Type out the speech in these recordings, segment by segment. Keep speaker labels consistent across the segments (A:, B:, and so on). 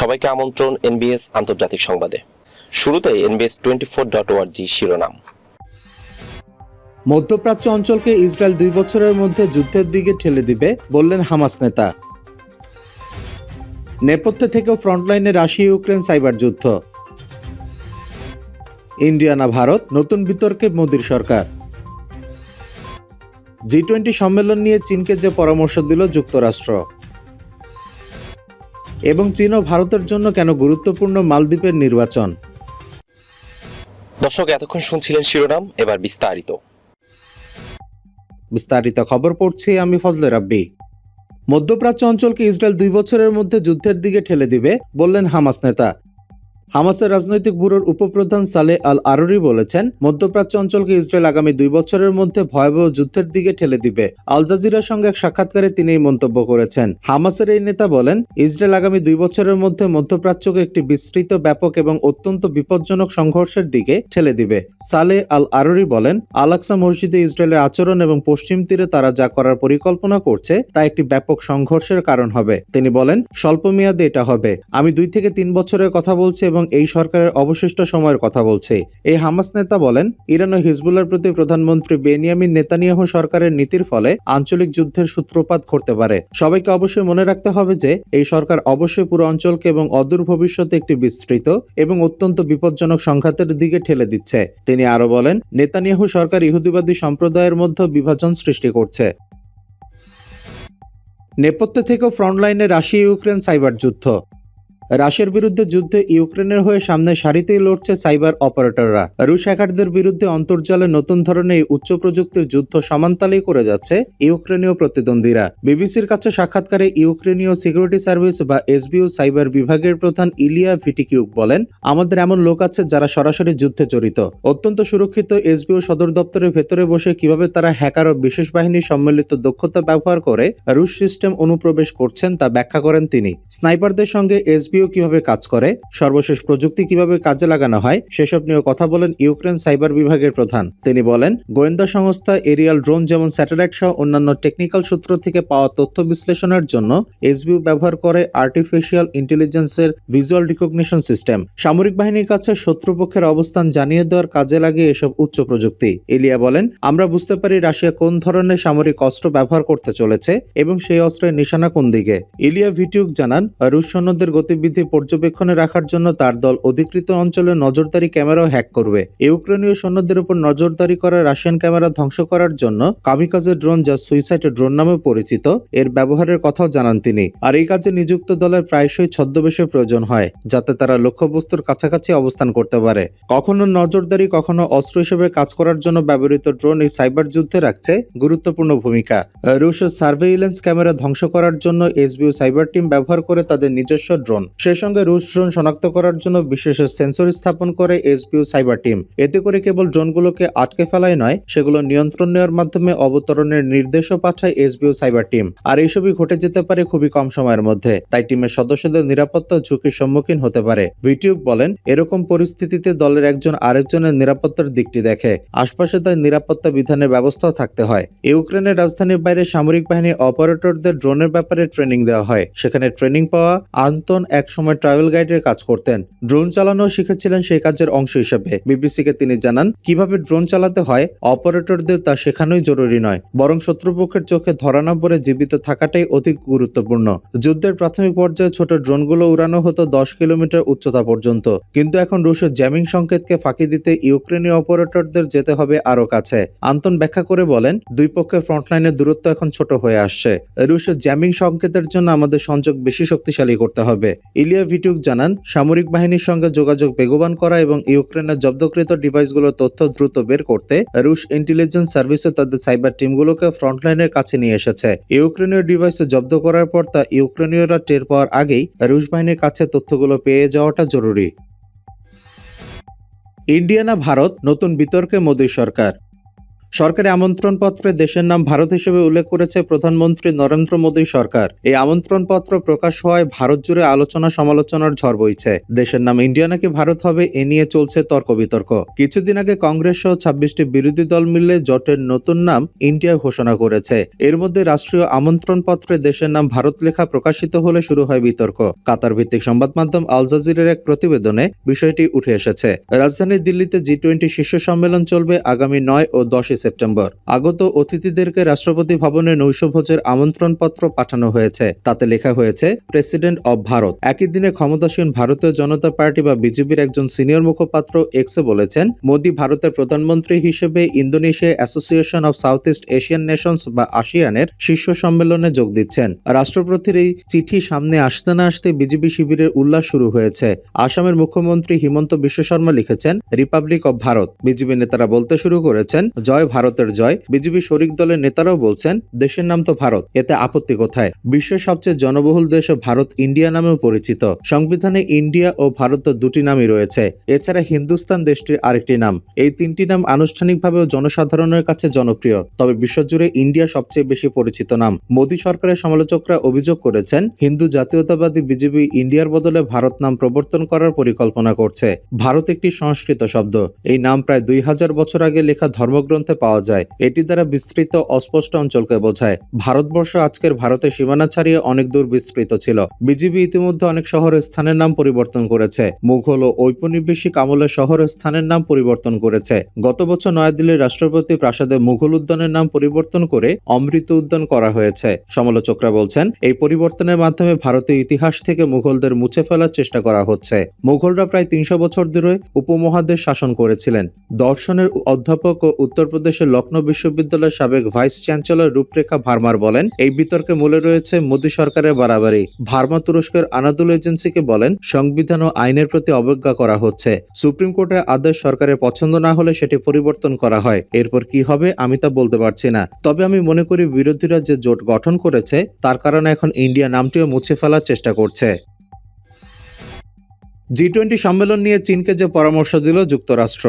A: সবাইকে আমন্ত্রণ এনবিএস আন্তর্জাতিক সংবাদে শুরুতে এনবিএস টোয়েন্টি ফোর ডট ওয়ার্জি শিরোনাম
B: মধ্যপ্রাচ্য অঞ্চলকে ইসরায়েল দুই বছরের মধ্যে যুদ্ধের দিকে ঠেলে দিবে বললেন হামাস নেতা নেপথ্যে থেকে ফ্রন্টলাইনে রাশিয়া ইউক্রেন সাইবার যুদ্ধ ইন্ডিয়া না ভারত নতুন বিতর্কে মোদীর সরকার জি টোয়েন্টি সম্মেলন নিয়ে চীনকে যে পরামর্শ দিল যুক্তরাষ্ট্র এবং চীন ও ভারতের জন্য কেন গুরুত্বপূর্ণ মালদ্বীপের নির্বাচন
A: দর্শক এতক্ষণ শুনছিলেন শিরোনাম এবার বিস্তারিত
C: বিস্তারিত খবর পড়ছি আমি ফজলে রাব্বি মধ্যপ্রাচ্য অঞ্চলকে ইসরায়েল দুই বছরের মধ্যে যুদ্ধের দিকে ঠেলে দিবে বললেন হামাস নেতা হামাসের রাজনৈতিক ব্যুরোর উপপ্রধান সালে আল আরুরি বলেছেন মধ্যপ্রাচ্য অঞ্চলকে ইসরায়েল আগামী দুই বছরের মধ্যে ভয়াবহ যুদ্ধের দিকে ঠেলে দিবে আল জাজিরার সঙ্গে এক সাক্ষাৎকারে তিনি এই মন্তব্য করেছেন হামাসের এই নেতা বলেন ইসরায়েল আগামী দুই বছরের মধ্যে মধ্যপ্রাচ্যকে একটি বিস্তৃত ব্যাপক এবং অত্যন্ত বিপজ্জনক সংঘর্ষের দিকে ঠেলে দিবে সালে আল আরুরি বলেন আলাক্সা মসজিদে ইসরায়েলের আচরণ এবং পশ্চিম তীরে তারা যা করার পরিকল্পনা করছে তা একটি ব্যাপক সংঘর্ষের কারণ হবে তিনি বলেন স্বল্প মেয়াদে এটা হবে আমি দুই থেকে তিন বছরের কথা বলছি এবং এই সরকারের অবশিষ্ট সময়ের কথা বলছে এই হামাস নেতা বলেন ইরান ও হিজবুল্লার প্রতি প্রধানমন্ত্রী বেনিয়ামিন নেতানিয়াহু সরকারের নীতির ফলে আঞ্চলিক যুদ্ধের সূত্রপাত ঘটতে পারে সবাইকে অবশ্যই মনে রাখতে হবে যে এই সরকার অবশ্যই পুরো অঞ্চলকে এবং অদূর ভবিষ্যতে একটি বিস্তৃত এবং অত্যন্ত বিপজ্জনক সংঘাতের দিকে ঠেলে দিচ্ছে তিনি আরো বলেন নেতানিয়াহু সরকার ইহুদিবাদী সম্প্রদায়ের মধ্যে বিভাজন সৃষ্টি করছে
B: নেপথ্য থেকেও ফ্রন্টলাইনে রাশিয়া ইউক্রেন সাইবার যুদ্ধ রাশিয়ার বিরুদ্ধে যুদ্ধে ইউক্রেনের হয়ে সামনে সারিতেই লড়ছে সাইবার অপারেটররা রুশ হ্যাকারদের বিরুদ্ধে অন্তর্জালে নতুন ধরনের উচ্চ প্রযুক্তির যুদ্ধ সমান্তালেই করে যাচ্ছে ইউক্রেনীয় প্রতিদ্বন্দ্বীরা বিবিসির কাছে সাক্ষাৎকারে ইউক্রেনীয় সিকিউরিটি সার্ভিস বা এসবিও সাইবার বিভাগের প্রধান ইলিয়া ভিটিকিউক বলেন আমাদের এমন লোক আছে যারা সরাসরি যুদ্ধে জড়িত অত্যন্ত সুরক্ষিত এসবিও সদর দপ্তরের ভেতরে বসে কিভাবে তারা হ্যাকার ও বিশেষ বাহিনীর সম্মিলিত দক্ষতা ব্যবহার করে রুশ সিস্টেম অনুপ্রবেশ করছেন তা ব্যাখ্যা করেন তিনি স্নাইপারদের সঙ্গে এসবি সিপিও কিভাবে কাজ করে সর্বশেষ প্রযুক্তি কিভাবে কাজে লাগানো হয় সেসব নিয়ে কথা বলেন ইউক্রেন সাইবার বিভাগের প্রধান তিনি বলেন গোয়েন্দা সংস্থা এরিয়াল ড্রোন যেমন স্যাটেলাইট সহ অন্যান্য টেকনিক্যাল সূত্র থেকে পাওয়া তথ্য বিশ্লেষণের জন্য এসবিউ ব্যবহার করে আর্টিফিশিয়াল ইন্টেলিজেন্সের ভিজুয়াল রিকগনিশন সিস্টেম সামরিক বাহিনীর কাছে শত্রুপক্ষের অবস্থান জানিয়ে দেওয়ার কাজে লাগে এসব উচ্চ প্রযুক্তি এলিয়া বলেন আমরা বুঝতে পারি রাশিয়া কোন ধরনের সামরিক অস্ত্র ব্যবহার করতে চলেছে এবং সেই অস্ত্রের নিশানা কোন দিকে এলিয়া ভিটিউক জানান রুশ সৈন্যদের গতিবিধি গতিবিধি পর্যবেক্ষণে রাখার জন্য তার দল অধিকৃত অঞ্চলে নজরদারি ক্যামেরাও হ্যাক করবে ইউক্রেনীয় সৈন্যদের উপর নজরদারি করা রাশিয়ান ক্যামেরা ধ্বংস করার জন্য কামিকাজে ড্রোন যা সুইসাইড ড্রোন নামে পরিচিত এর ব্যবহারের কথাও জানান তিনি আর এই কাজে নিযুক্ত দলের প্রায়শই ছদ্মবেশের প্রয়োজন হয় যাতে তারা লক্ষ্যবস্তুর কাছাকাছি অবস্থান করতে পারে কখনো নজরদারি কখনো অস্ত্র হিসেবে কাজ করার জন্য ব্যবহৃত ড্রোন এই সাইবার যুদ্ধে রাখছে গুরুত্বপূর্ণ ভূমিকা রুশ সার্ভেইলেন্স ক্যামেরা ধ্বংস করার জন্য এসবিও সাইবার টিম ব্যবহার করে তাদের নিজস্ব ড্রোন সেই সঙ্গে রুশ ড্রোন শনাক্ত করার জন্য বিশেষ সেন্সর স্থাপন করে এসবিউ সাইবার টিম এতে করে কেবল ড্রোনগুলোকে আটকে ফেলায় নয় সেগুলো নিয়ন্ত্রণ নেওয়ার মাধ্যমে অবতরণের নির্দেশও পাঠায় এসবিউ সাইবার টিম আর এইসবই ঘটে যেতে পারে খুবই কম সময়ের মধ্যে তাই টিমের সদস্যদের নিরাপত্তা ঝুঁকির সম্মুখীন হতে পারে ভিটিউব বলেন এরকম পরিস্থিতিতে দলের একজন আরেকজনের নিরাপত্তার দিকটি দেখে আশপাশে তাই নিরাপত্তা বিধানের ব্যবস্থাও থাকতে হয় ইউক্রেনের রাজধানীর বাইরে সামরিক বাহিনী অপারেটরদের ড্রোনের ব্যাপারে ট্রেনিং দেওয়া হয় সেখানে ট্রেনিং পাওয়া আন্তন এক একসময় ট্রাভেল গাইডের কাজ করতেন ড্রোন চালানো শিখেছিলেন সেই কাজের অংশ হিসেবে বিবিসিকে তিনি জানান কিভাবে ড্রোন চালাতে হয় অপারেটরদের তা শেখানোই জরুরি নয় বরং শত্রুপক্ষের চোখে ধরা না পড়ে জীবিত থাকাটাই অধিক গুরুত্বপূর্ণ যুদ্ধের প্রাথমিক পর্যায়ে ছোট ড্রোনগুলো উড়ানো হতো দশ কিলোমিটার উচ্চতা পর্যন্ত কিন্তু এখন রুশের জ্যামিং সংকেতকে ফাঁকি দিতে ইউক্রেনীয় অপারেটরদের যেতে হবে আরও কাছে আন্তন ব্যাখ্যা করে বলেন দুই পক্ষের ফ্রন্টলাইনের দূরত্ব এখন ছোট হয়ে আসছে রুশের জ্যামিং সংকেতের জন্য আমাদের সংযোগ বেশি শক্তিশালী করতে হবে ইলিয়া ভিটুক জানান সামরিক বাহিনীর সঙ্গে যোগাযোগ বেগবান করা এবং ইউক্রেনের জব্দকৃত ডিভাইসগুলোর তথ্য দ্রুত বের করতে রুশ ইন্টেলিজেন্স সার্ভিসও তাদের সাইবার টিমগুলোকে ফ্রন্টলাইনের কাছে নিয়ে এসেছে ইউক্রেনীয় ডিভাইস জব্দ করার পর তা ইউক্রেনীয়রা টের পাওয়ার আগেই রুশ বাহিনীর কাছে তথ্যগুলো পেয়ে যাওয়াটা জরুরি ইন্ডিয়ানা ভারত নতুন বিতর্কে মোদী সরকার সরকারি আমন্ত্রণপত্রে দেশের নাম ভারত হিসেবে উল্লেখ করেছে প্রধানমন্ত্রী নরেন্দ্র মোদী সরকার এই আমন্ত্রণপত্র প্রকাশ হওয়ায় ভারত জুড়ে আলোচনা সমালোচনার ঝড় বইছে দেশের নাম ইন্ডিয়া নাকি ভারত হবে এ নিয়ে চলছে তর্ক বিতর্ক কিছুদিন আগে কংগ্রেস সহ ছাব্বিশটি বিরোধী দল মিলে জোটের নতুন নাম ইন্ডিয়া ঘোষণা করেছে এর মধ্যে রাষ্ট্রীয় আমন্ত্রণপত্রে দেশের নাম ভারত লেখা প্রকাশিত হলে শুরু হয় বিতর্ক কাতার ভিত্তিক সংবাদ মাধ্যম আল জাজিরের এক প্রতিবেদনে বিষয়টি উঠে এসেছে রাজধানী দিল্লিতে জি টোয়েন্টি শীর্ষ সম্মেলন চলবে আগামী নয় ও দশ সেপ্টেম্বর আগত অতিথিদেরকে রাষ্ট্রপতি ভবনে নৈশভোজের আমন্ত্রণপত্র পাঠানো হয়েছে তাতে লেখা হয়েছে প্রেসিডেন্ট অব ভারত একই দিনে ক্ষমতাসীন ভারতীয় জনতা পার্টি বা বিজেপির একজন সিনিয়র মুখপাত্র এক্সে বলেছেন মোদী ভারতের প্রধানমন্ত্রী হিসেবে Indonesia association of South East Asian nations বা আসিয়ানের শীর্ষ সম্মেলনে যোগ দিচ্ছেন রাষ্ট্রপতির এই চিঠি সামনে আসতে না আসতে বিজেপি শিবিরের উল্লাস শুরু হয়েছে আসামের মুখ্যমন্ত্রী হিমন্ত বিশ্ব শর্মা লিখেছেন রিপাবলিক অব ভারত বিজেপি নেতারা বলতে শুরু করেছেন জয় ভারতের জয় বিজেপি শরিক দলের নেতারাও বলছেন দেশের নাম তো ভারত এতে আপত্তি কোথায় বিশ্বের সবচেয়ে জনবহুল দেশ ভারত ইন্ডিয়া নামেও পরিচিত সংবিধানে ইন্ডিয়া ও ভারত দুটি নামই রয়েছে এছাড়া হিন্দুস্তান দেশটির আরেকটি নাম এই তিনটি নাম আনুষ্ঠানিকভাবেও জনসাধারণের কাছে জনপ্রিয় তবে বিশ্বজুড়ে ইন্ডিয়া সবচেয়ে বেশি পরিচিত নাম মোদী সরকারের সমালোচকরা অভিযোগ করেছেন হিন্দু জাতীয়তাবাদী বিজেপি ইন্ডিয়ার বদলে ভারত নাম প্রবর্তন করার পরিকল্পনা করছে ভারত একটি সংস্কৃত শব্দ এই নাম প্রায় দুই হাজার বছর আগে লেখা ধর্মগ্রন্থে পাওয়া যায় এটি দ্বারা বিস্তৃত অস্পষ্ট অঞ্চলকে বোঝায় ভারতবর্ষ আজকের ভারতের সীমানা ছাড়িয়ে অনেক দূর বিস্তৃত ছিল বিজিবি ইতিমধ্যে অনেক শহরের স্থানের নাম পরিবর্তন করেছে মুঘল ও ঔপনিবেশিক আমলে শহর স্থানের নাম পরিবর্তন করেছে গত বছর নয়াদিল্লির রাষ্ট্রপতি প্রাসাদে মুঘল উদ্যানের নাম পরিবর্তন করে অমৃত উদ্যান করা হয়েছে সমালোচকরা বলছেন এই পরিবর্তনের মাধ্যমে ভারতীয় ইতিহাস থেকে মুঘলদের মুছে ফেলার চেষ্টা করা হচ্ছে মুঘলরা প্রায় তিনশো বছর ধরে উপমহাদেশ শাসন করেছিলেন দর্শনের অধ্যাপক ও উত্তরপ্রদেশ উদ্দেশ্যে লখনৌ বিশ্ববিদ্যালয়ের সাবেক ভাইস চ্যান্সেলর রূপরেখা ভার্মার বলেন এই বিতর্কে মূলে রয়েছে মোদী সরকারের বাড়াবাড়ি ভার্মা তুরস্কের আনাদুল এজেন্সিকে বলেন সংবিধান ও আইনের প্রতি অবজ্ঞা করা হচ্ছে সুপ্রিম কোর্টে আদেশ সরকারের পছন্দ না হলে সেটি পরিবর্তন করা হয় এরপর কি হবে আমি তা বলতে পারছি না তবে আমি মনে করি বিরোধীরা যে জোট গঠন করেছে তার কারণে এখন ইন্ডিয়া নামটিও মুছে ফেলার চেষ্টা করছে জি টোয়েন্টি সম্মেলন নিয়ে চীনকে যে পরামর্শ দিল যুক্তরাষ্ট্র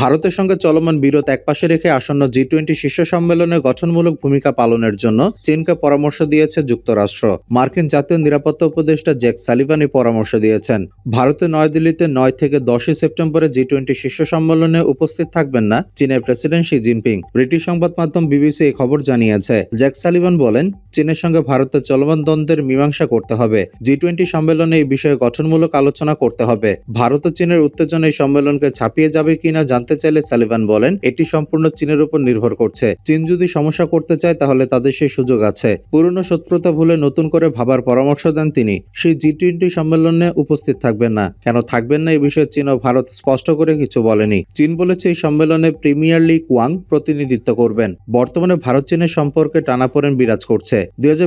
B: ভারতের সঙ্গে চলমান বিরোধ একপাশে রেখে আসন্ন জি টোয়েন্টি শীর্ষ সম্মেলনে গঠনমূলক ভূমিকা পালনের জন্য চীনকে পরামর্শ দিয়েছে যুক্তরাষ্ট্র মার্কিন জাতীয় নিরাপত্তা উপদেষ্টা জ্যাক সালিভানি পরামর্শ দিয়েছেন ভারতে নয়াদিল্লিতে নয় থেকে দশই সেপ্টেম্বরে জি টোয়েন্টি শীর্ষ সম্মেলনে উপস্থিত থাকবেন না চীনের প্রেসিডেন্ট শি জিনপিং ব্রিটিশ সংবাদ মাধ্যম বিবিসি এই খবর জানিয়েছে জ্যাক সালিভান বলেন চীনের সঙ্গে ভারতের চলমান দ্বন্দ্বের মীমাংসা করতে হবে জি টোয়েন্টি সম্মেলনে এই বিষয়ে গঠনমূলক আলোচনা করতে হবে ভারত ও চীনের উত্তেজনা এই সম্মেলনকে ছাপিয়ে যাবে কিনা জানতে চাইলে সালিভান বলেন এটি সম্পূর্ণ চীনের উপর নির্ভর করছে চীন যদি সমস্যা করতে চায় তাহলে তাদের সেই সুযোগ আছে পুরনো শত্রুতা ভুলে নতুন করে ভাবার পরামর্শ দেন তিনি সেই জি টোয়েন্টি সম্মেলনে উপস্থিত থাকবেন না কেন থাকবেন না এই বিষয়ে চীন ও ভারত স্পষ্ট করে কিছু বলেনি চীন বলেছে এই সম্মেলনে প্রিমিয়ার লিগ ওয়াং প্রতিনিধিত্ব করবেন বর্তমানে ভারত চীনের সম্পর্কে টানাপোড়েন বিরাজ করছে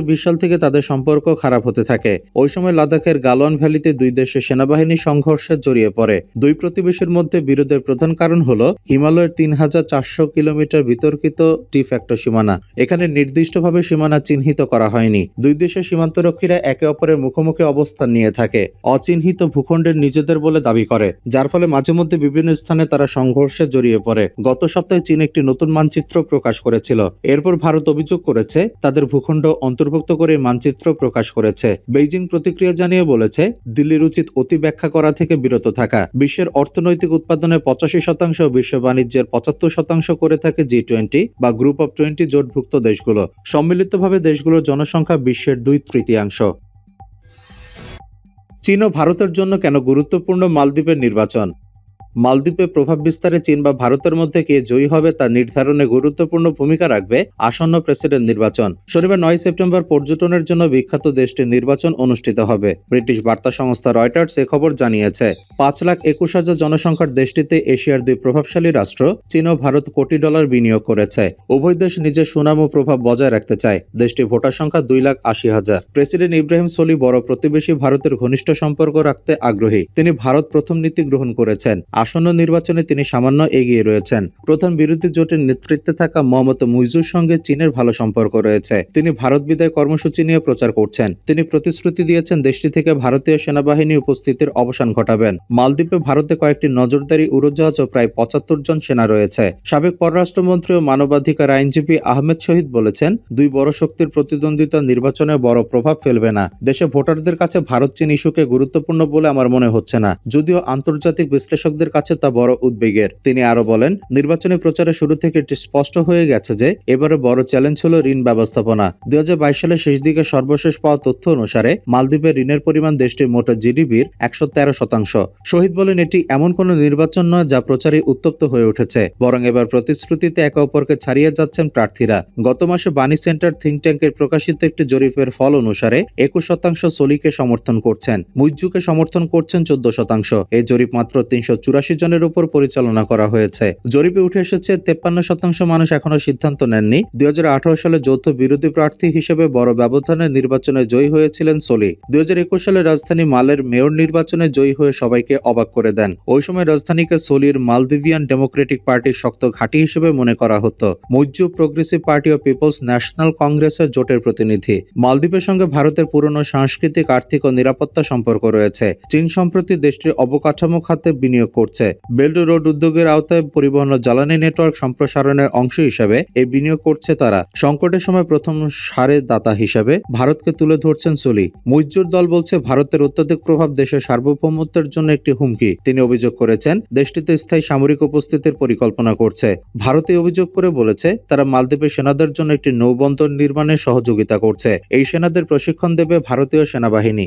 B: দুই সাল থেকে তাদের সম্পর্ক খারাপ হতে থাকে ওই সময় লাদাখের গালোয়ান ভ্যালিতে দুই দেশের সেনাবাহিনী সংঘর্ষে জড়িয়ে পড়ে দুই প্রতিবেশীর মধ্যে বিরোধের প্রধান কারণ কারণ হলো হিমালয়ের তিন কিলোমিটার বিতর্কিত টি ফ্যাক্টর সীমানা এখানে নির্দিষ্টভাবে সীমানা চিহ্নিত করা হয়নি দুই দেশের সীমান্তরক্ষীরা একে অপরের মুখোমুখি অবস্থান নিয়ে থাকে অচিহ্নিত ভূখণ্ডের নিজেদের বলে দাবি করে যার ফলে মাঝে মধ্যে বিভিন্ন স্থানে তারা সংঘর্ষে জড়িয়ে পড়ে গত সপ্তাহে চীন একটি নতুন মানচিত্র প্রকাশ করেছিল এরপর ভারত অভিযোগ করেছে তাদের ভূখণ্ড অন্তর্ভুক্ত করে মানচিত্র প্রকাশ করেছে বেইজিং প্রতিক্রিয়া জানিয়ে বলেছে দিল্লির উচিত অতি ব্যাখ্যা করা থেকে বিরত থাকা বিশ্বের অর্থনৈতিক উৎপাদনের পঁচাশি শতাংশ শতাংশ বিশ্ব বাণিজ্যের পঁচাত্তর শতাংশ করে থাকে জি টোয়েন্টি বা গ্রুপ অফ টোয়েন্টি জোটভুক্ত দেশগুলো সম্মিলিতভাবে দেশগুলোর জনসংখ্যা বিশ্বের দুই তৃতীয়াংশ চীন ও ভারতের জন্য কেন গুরুত্বপূর্ণ মালদ্বীপের নির্বাচন মালদ্বীপে প্রভাব বিস্তারে চীন বা ভারতের মধ্যে কে জয়ী হবে তা নির্ধারণে গুরুত্বপূর্ণ ভূমিকা রাখবে আসন্ন প্রেসিডেন্ট নির্বাচন শনিবার নয় সেপ্টেম্বর পর্যটনের জন্য বিখ্যাত দেশটির নির্বাচন অনুষ্ঠিত হবে ব্রিটিশ বার্তা সংস্থা রয়টার্স এ খবর জানিয়েছে পাঁচ লাখ একুশ হাজার জনসংখ্যার দেশটিতে এশিয়ার দুই প্রভাবশালী রাষ্ট্র চীন ও ভারত কোটি ডলার বিনিয়োগ করেছে উভয় দেশ নিজের সুনাম ও প্রভাব বজায় রাখতে চায় দেশটির ভোটার সংখ্যা দুই লাখ আশি হাজার প্রেসিডেন্ট ইব্রাহিম সলি বড় প্রতিবেশী ভারতের ঘনিষ্ঠ সম্পর্ক রাখতে আগ্রহী তিনি ভারত প্রথম নীতি গ্রহণ করেছেন আসন্ন নির্বাচনে তিনি সামান্য এগিয়ে রয়েছেন প্রধান বিরোধী জোটের নেতৃত্বে থাকা মোহাম্মদ মুইজুর সঙ্গে চীনের ভালো সম্পর্ক রয়েছে তিনি ভারত বিদায় কর্মসূচি নিয়ে প্রচার করছেন তিনি প্রতিশ্রুতি দিয়েছেন দেশটি থেকে ভারতীয় সেনাবাহিনী উপস্থিতির অবসান ঘটাবেন মালদ্বীপে ভারতে কয়েকটি নজরদারি উড়োজাহাজ ও প্রায় পঁচাত্তর জন সেনা রয়েছে সাবেক পররাষ্ট্রমন্ত্রী ও মানবাধিকার আইনজীবী আহমেদ শহীদ বলেছেন দুই বড় শক্তির প্রতিদ্বন্দ্বিতা নির্বাচনে বড় প্রভাব ফেলবে না দেশে ভোটারদের কাছে ভারত চীন ইস্যুকে গুরুত্বপূর্ণ বলে আমার মনে হচ্ছে না যদিও আন্তর্জাতিক বিশ্লেষকদের মানুষের কাছে তা বড় উদ্বেগের তিনি আরো বলেন নির্বাচনী প্রচারে শুরু থেকে এটি স্পষ্ট হয়ে গেছে যে এবারে বড় চ্যালেঞ্জ হল ঋণ ব্যবস্থাপনা দুই হাজার সালের শেষ দিকে সর্বশেষ পাওয়া তথ্য অনুসারে মালদ্বীপের ঋণের পরিমাণ দেশটির মোট জিডিপির একশো তেরো শতাংশ শহীদ বলেন এটি এমন কোন নির্বাচন নয় যা প্রচারে উত্তপ্ত হয়ে উঠেছে বরং এবার প্রতিশ্রুতিতে একে অপরকে ছাড়িয়ে যাচ্ছেন প্রার্থীরা গত মাসে বাণী সেন্টার থিঙ্ক ট্যাঙ্কের প্রকাশিত একটি জরিপের ফল অনুসারে একুশ শতাংশ সলিকে সমর্থন করছেন মুইজুকে সমর্থন করছেন চোদ্দ শতাংশ এই জরিপ মাত্র তিনশো চুরাশি জনের উপর পরিচালনা করা হয়েছে জরিপে উঠে এসেছে তেপ্পান্ন শতাংশ মানুষ এখনো সিদ্ধান্ত নেননি দুই সালে যৌথ বিরোধী প্রার্থী হিসেবে বড় ব্যবধানে নির্বাচনে জয়ী হয়েছিলেন সোলি দুই সালে রাজধানী মালের মেয়র নির্বাচনে জয়ী হয়ে সবাইকে অবাক করে দেন ওই সময় রাজধানীকে সোলির মালদিভিয়ান ডেমোক্রেটিক পার্টির শক্ত ঘাঁটি হিসেবে মনে করা হতো মৈজু প্রোগ্রেসিভ পার্টি ও পিপলস ন্যাশনাল কংগ্রেসের জোটের প্রতিনিধি মালদ্বীপের সঙ্গে ভারতের পুরনো সাংস্কৃতিক আর্থিক ও নিরাপত্তা সম্পর্ক রয়েছে চীন সম্প্রতি দেশটির অবকাঠামো খাতে বিনিয়োগ করছে করছে বেল্ট রোড উদ্যোগের আওতায় পরিবহন ও জ্বালানি নেটওয়ার্ক সম্প্রসারণের অংশ হিসাবে এই বিনিয়োগ করছে তারা সংকটের সময় প্রথম সারের দাতা হিসাবে ভারতকে তুলে ধরছেন সলি মৈজুর দল বলছে ভারতের অত্যধিক প্রভাব দেশের সার্বভৌমত্বের জন্য একটি হুমকি তিনি অভিযোগ করেছেন দেশটিতে স্থায়ী সামরিক উপস্থিতির পরিকল্পনা করছে ভারতে অভিযোগ করে বলেছে তারা মালদ্বীপে সেনাদের জন্য একটি নৌবন্দর নির্মাণে সহযোগিতা করছে এই সেনাদের প্রশিক্ষণ দেবে ভারতীয় সেনাবাহিনী